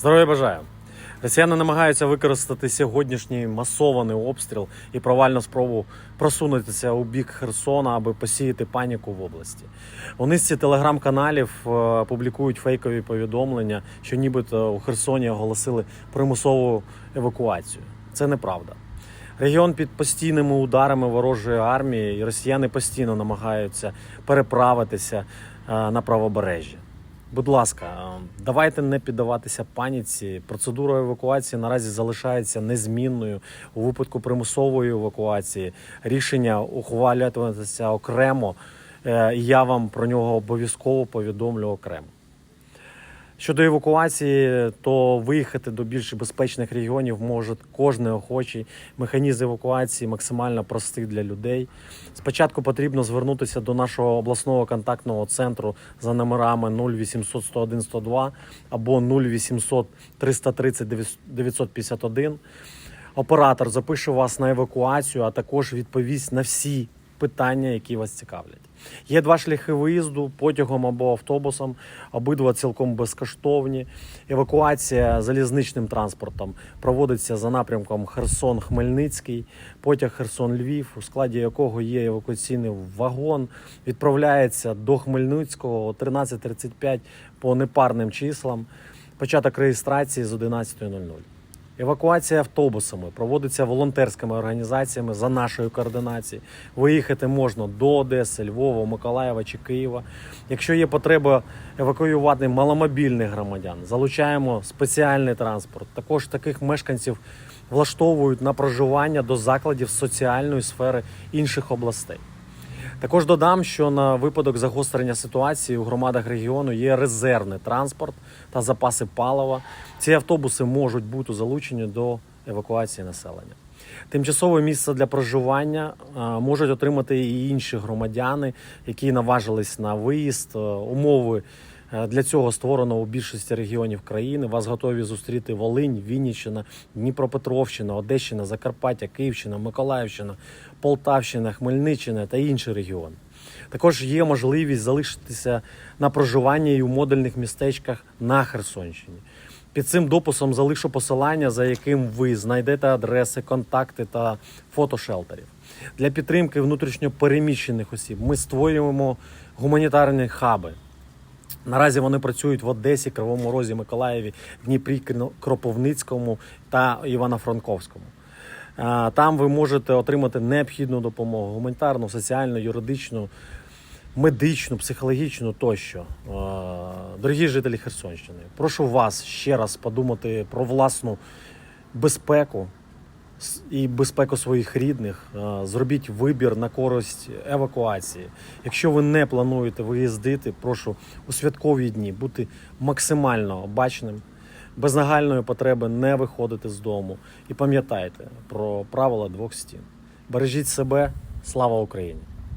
Здоров'я бажаю. Росіяни намагаються використати сьогоднішній масований обстріл і провальну спробу просунутися у бік Херсона, аби посіяти паніку в області. У низці телеграм-каналів е, публікують фейкові повідомлення, що нібито у Херсоні оголосили примусову евакуацію. Це неправда. Регіон під постійними ударами ворожої армії, і росіяни постійно намагаються переправитися е, на правобережжя. Будь ласка, давайте не піддаватися паніці. Процедура евакуації наразі залишається незмінною. У випадку примусової евакуації рішення ухвалюватися окремо. е, Я вам про нього обов'язково повідомлю окремо. Щодо евакуації, то виїхати до більш безпечних регіонів може кожен охочий. Механізм евакуації максимально простий для людей. Спочатку потрібно звернутися до нашого обласного контактного центру за номерами 0800 101 102 або 0800 330 951. Оператор запише вас на евакуацію, а також відповість на всі питання, які вас цікавлять. Є два шляхи виїзду потягом або автобусом, обидва цілком безкоштовні. Евакуація залізничним транспортом проводиться за напрямком Херсон-Хмельницький, потяг Херсон-Львів, у складі якого є евакуаційний вагон, відправляється до Хмельницького о 13.35 по непарним числам. Початок реєстрації з 11.00. Евакуація автобусами проводиться волонтерськими організаціями за нашою координацією. Виїхати можна до Одеси, Львова, Миколаєва чи Києва. Якщо є потреба евакуювати маломобільних громадян, залучаємо спеціальний транспорт. Також таких мешканців влаштовують на проживання до закладів соціальної сфери інших областей. Також додам, що на випадок загострення ситуації у громадах регіону є резервний транспорт та запаси палива. Ці автобуси можуть бути залучені до евакуації населення. Тимчасове місце для проживання можуть отримати і інші громадяни, які наважились на виїзд. Е, Умови для цього створено у більшості регіонів країни. Вас готові зустріти Волинь, Вінниччина, Дніпропетровщина, Одещина, Закарпаття, Київщина, Миколаївщина, Полтавщина, Хмельниччина та інші регіони. Також є можливість залишитися на проживанні і у модульних містечках на Херсонщині. Під цим дописом залишу посилання, за яким ви знайдете адреси, контакти та фото шелтерів. Для підтримки внутрішньо переміщених осіб ми створюємо гуманітарні хаби. Наразі вони працюють в Одесі, Кривому Розі, Миколаєві, Дніпрі, Кропивницькому та Івано-Франковському. Е, Там ви можете отримати необхідну допомогу гуманітарну, соціальну, юридичну, медичну, психологічну тощо. Е, Дорогі жителі Херсонщини, прошу вас ще раз подумати про власну безпеку і безпеку своїх рідних. Зробіть вибір на користь евакуації. Якщо ви не плануєте виїздити, прошу у святкові дні бути максимально обачним, без нагальної потреби не виходити з дому. І пам'ятайте про правила двох стін. Бережіть себе, слава Україні!